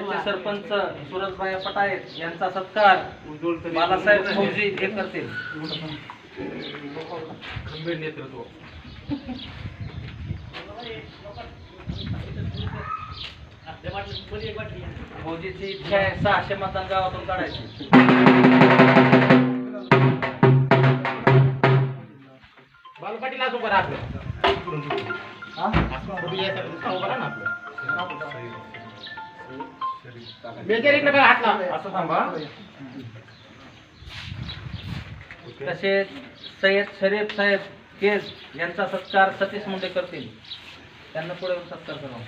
परिषदचे सरपंच सुरजभाई पटायत यांचा सत्कार बालासाहेब फौजी हे करतील. खंबीर नेतृत्व. फौजीची इच्छा आहे सहाशे मतदान गावातून काढायची. बाल पाटील असं बरं आपलं तुम्ही याच्या नुसता उभं राहा ना आपलं हात लावा. असं थांबा. तसेच सय्यद शरीफ साहेब केस यांचा सत्कार सतीश मुंडे करतील. त्यांना पुढे येऊन सत्कार करावा.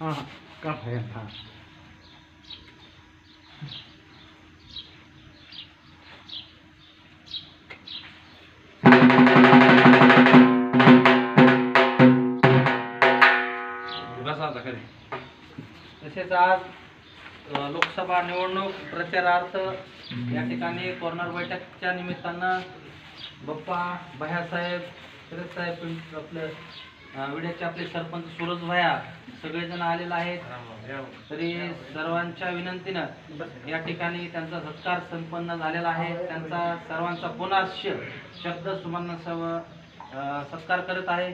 हां हां. का हां. तसेच आज लोकसभा निवडणूक प्रचारार्थ या ठिकाणी कॉर्नर बैठकच्या निमित्तानं बप्पा भयासाहेब शरद साहेब आपले विड्याचे आपले सरपंच सुरज भया सगळेजण आलेले आहेत. तरी सर्वांच्या विनंतीनं या ठिकाणी त्यांचा सत्कार संपन्न झालेला आहे. त्यांचा सर्वांचा पुनश्य शब्द सुमन सत्कार करत आहे.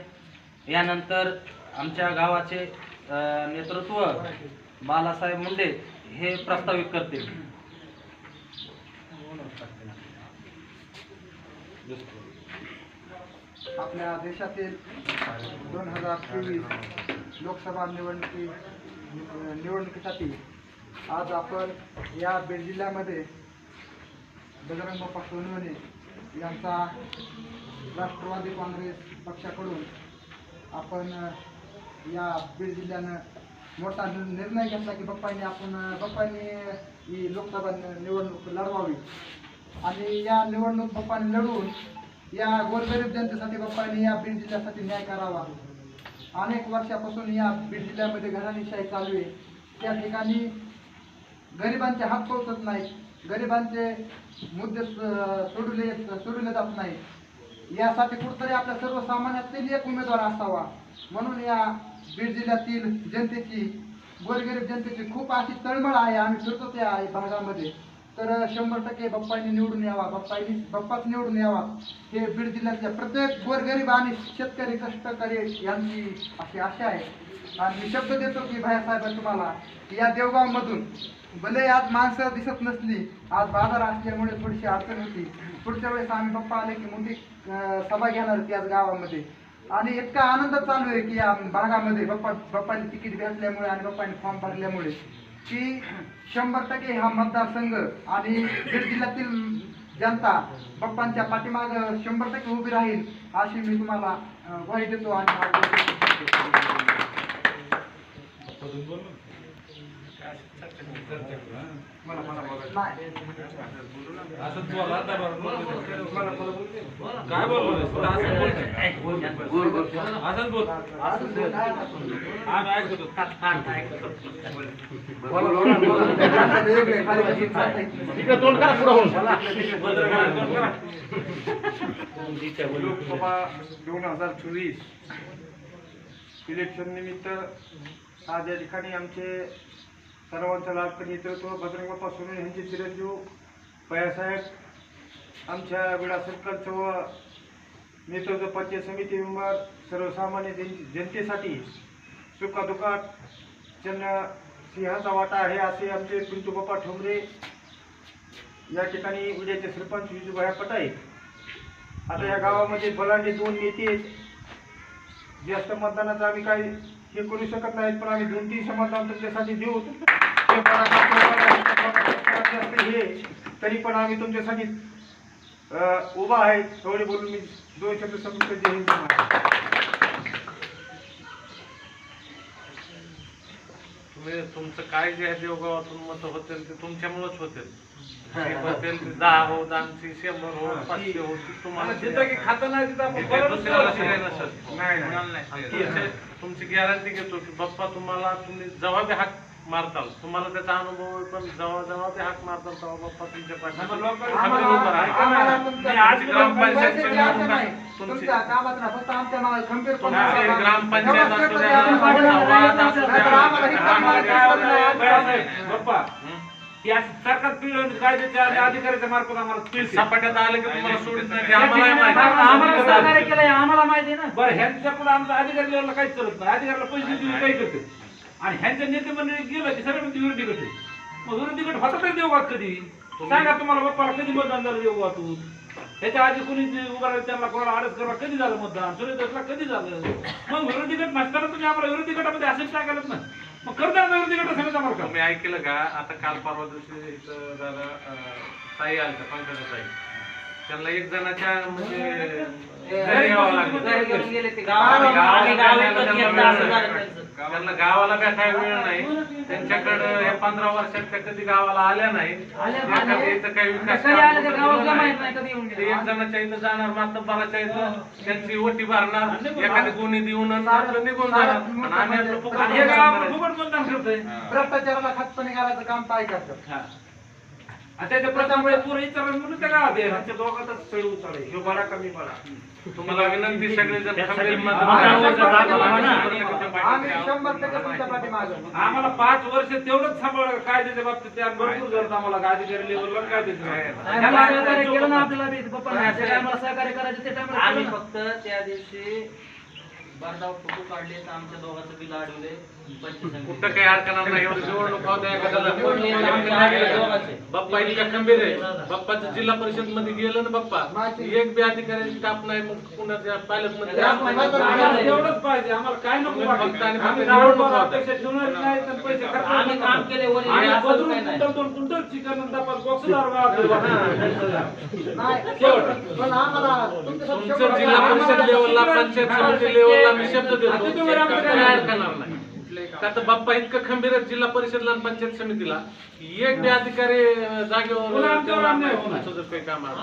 यानंतर आमच्या गावाचे नेतृत्व बालासाहेब मुंडे हे प्रस्तावित करतील. आपल्या देशातील दोन हजार चोवीस लोकसभा निवडणुकी निवडणुकीसाठी आज आपण या बीड जिल्ह्यामध्ये बजरंग बाप्पा सोनवणे यांचा राष्ट्रवादी काँग्रेस पक्षाकडून आपण या बीड जिल्ह्यानं मोठा निर्णय घेतला की बाप्पांनी आपण बाप्पांनी ही लोकसभा निवडणूक लढवावी. आणि या निवडणूक बाप्पाने लढवून या गोरगरीब जनतेसाठी बाप्पांनी या बीड जिल्ह्यासाठी न्याय करावा. अनेक वर्षापासून या बीड जिल्ह्यामध्ये घराणीशाही चालू आहे. त्या ठिकाणी गरिबांचे हात पोचत नाहीत. गरिबांचे मुद्दे स- सोडवले सोडवले जात नाहीत. यासाठी कुठतरी आपल्या सर्वसामान्यातील एक उमेदवार असावा. म्हणून या बीड जिल्ह्यातील जनतेची गोरगरीब जनतेची खूप अशी तळमळ आहे आम्ही फिरतो त्या भागामध्ये. तर शंभर टक्के बाप्पांनी निवडून यावा बाप्पांनी बाप्पाच निवडून यावा. हे बीड जिल्ह्यातल्या प्रत्येक गोरगरीब आणि शेतकरी कष्टकरी यांची अशी आशा आहे. आणि मी शब्द देतो की भाईसाहेब तुम्हाला या देवगावमधून भले आज माणसं दिसत नसली आज बाजार असल्यामुळे थोडीशी अडचण होती. पुढच्या वेळेस आम्ही पप्पा आले की मोठी सभा घेणार होती आज गावामध्ये. आणि इतका आनंद चालू आहे की या भागामध्ये बाप्पा बाप्पांनी तिकीट भेटल्यामुळे आणि बाप्पांनी फॉर्म भरल्यामुळे की शंभर टक्के हा मतदारसंघ आणि बीड जिल्ह्यातील जनता बाप्पांच्या पाठीमाग शंभर टक्के उभी राहील अशी मी तुम्हाला ग्वाही देतो आणि मला मला. काय बोललो असंच बोल असं बोल, नाही असं. आम्ही ऐकतो बोला, बोला, बोला. वेगळे, खाली बसून चालतंय. इकडे तोंड करा पुढे होऊन. लोकसभा दोन हजार चोवीस इलेक्शन निमित्त आज या ठिकाणी आमचे सर्वांचा लाभकरी नेतृत्व बजरंग सोनवणे यांचे चिरंजीव पयासाहेब आमच्या विडा सरकारचं व नेतृत्व पंचायत समिती मेंबर सर्वसामान्य जन- जनतेसाठी सुखादुखात त्यांना सिंहाचा वाटा आहे असे आमचे पिंटू बाप्पा ठोंबरे या ठिकाणी उद्याचे सरपंच विजूभाया पटाई. आता या गावामध्ये बलांडे दोन नेते जास्त मतदानाचं आम्ही काही हे करू शकत नाहीत पण आम्ही दोन तीनशे मतदान तुमच्यासाठी देऊ. हे तरी पण आम्ही तुमच्यासाठी उभा आहे एवढे बोलून मी दोन शब्द संपत जय हिंद. तुम्ही तुमचं काय जे आहे देवगावातून मत होतील ते तुमच्यामुळेच होतील. ते होतील ते दहा हो शंभर हो पाचशे हो तुम्हाला खातं नाही तिथं. नाही तुमचे- गॅरंटी घेतो की बाप्पा तुम्हाला तुम्ही जबाबी हात मारताल तुम्हाला त्याचा अनुभव आहे, पण जेव्हा जेव्हा ते हाक मारताल तेव्हा बाप्पा तुमच्या पाठीशी मग लोकांनी खंबीर आम्हाला- उभा राहतो. आम्हाला तुमचं- नाही, आज ग्रामपंचायतची पैशाची आशा निवडणूक नाही. आहे. तुमची तुमच्या कामात ना फक्त आमच्या मागे खंबीर पण तुमची राहा. ग्रामपंचायत नमस्कार असू तरी द्या, आम्ही पाठिंबा संवाद नाही. असू नाहीतर द्या, आम्हाला हे कामाला काय करत नाही. बाळासाहेब, बाप्पा हं? या सरकार पिढ कायद्याच्या अधिकाऱ्याच्या मार्फत आम्हाला. सपाट्यात आले की तुम्हाला सोडित नाही ते आम्हाला माहिती आहे ना बरं ह्यांच्या पुढे आमचा अधिकारी लेवलला काहीच चालत नाही अधिकाऱ्याला पैसे देऊन काही करते आणि ह्यांच्या नेते मंडळी गेलं की सगळे म्हणते विरोधी गट आहे. मग विरोधी गट होता तरी देऊ का कधी सांगा तुम्हाला बाप्पाला कधी मतदान झालं देऊ का तू ह्याच्या आधी कोणी उभा राहिलं त्यांना कोणाला आडस करा कधी झालं मतदान? सूर्यदासला कधी झालं? मग विरोधी गट नसताना तुम्ही आम्हाला विरोधी गटामध्ये असेच टाकायलात ना? मग करणार ना विरोधी गट सगळं आम्हाला का? तुम्ही ऐकलं का? आता काल परवा दिवशी इथं जरा अं, ताई आलत्या पंकजा ताई त्यांना एक जणाच्या म्हणजे घरी यावं लागलं. गावाला- नाही. त्यांना गावाला भेटायला वेळ नाही. त्यांच्याकडं या पंधरा वर्षात त्या कधी गावाला आल्या नाही. एखाद्या इथं काही विकास कधी आले ते काम गावाला माहीत नाही. कधी येऊन ते गेले. एक जणाच्या इथं जाणार मातब्बाराच्या इथं त्यांची ओटी भरणार एखादी गुन्हे देऊन आणि आपलं निघून जाणार. आणि आम्ही आपलं फुकट आणि हे करायचं. फुकट मतदान करतोय. भ्रष्टाचाराला खतपणे घालायचं काम काय करतात? आणि त्याच्या प्रथममुळे पुढे विचारलं म्हणून त्या गावात आहे. आमच्या दोघातच चढ उतार आहे. ह्यो बडा कमी बडा तुम्हाला विनंती सगळे जर मत आम्ही शंभर टक्के तुमच्या पाठीमागं. आम्हाला पाच वर्ष तेवढंच सांभाळ कायद्याच्या बाबतीत त्या भरपूर करत आम्हाला अधिकारी लेवलला कायद्याचं नाही, मला सहकार्य केलं ना आपल्याला बी. पप्पा नाही, त्या टायमाला सहकार्य करायचं ते टायमाला आम्ही. फक्त त्या दिवशी बरडाव फोटो काढले तर आमच्या दोघांचं बिल अडवले कुठं काही अडकणार नाही एवढी निवडणूक होत्या दोघांचे. बाप्पा इतका खंबीर आहे. बाप्पाचं जिल्हा परिषदमध्ये गेलं ना बाप्पा एक बी अधिकाऱ्याची टाप नाही मग पुण्याच्या पालक आम्हाला तेवढंच पाहिजे. आम्हाला काय नको. फक्त आणि आम्ही काम केले. कुंटल चिकन. पण आम्हाला तुमचं जिल्हा परिषद लेवलला पंचायत समिती लेवलला मी शब्द देतो. काय अडकणार नाही. का तर बाप्पा इतकं खंबीर आहे जिल्हा परिषदला आणि पंचायत समितीला एक बी अधिकारी जागेवर पुन्हा आमच्यावर ठेवणार अन्याय नाही. होणार. तुमचं जर काही काम आलं.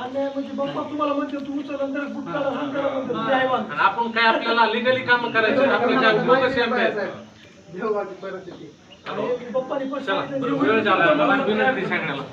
नाही. आणि आपण काय आपल्याला लिगली काम करायची आपलं काय लोकशाही आहे. देवगावची परिस्थिती चला बरं, वेळ झाला मला विनंती सगळ्याला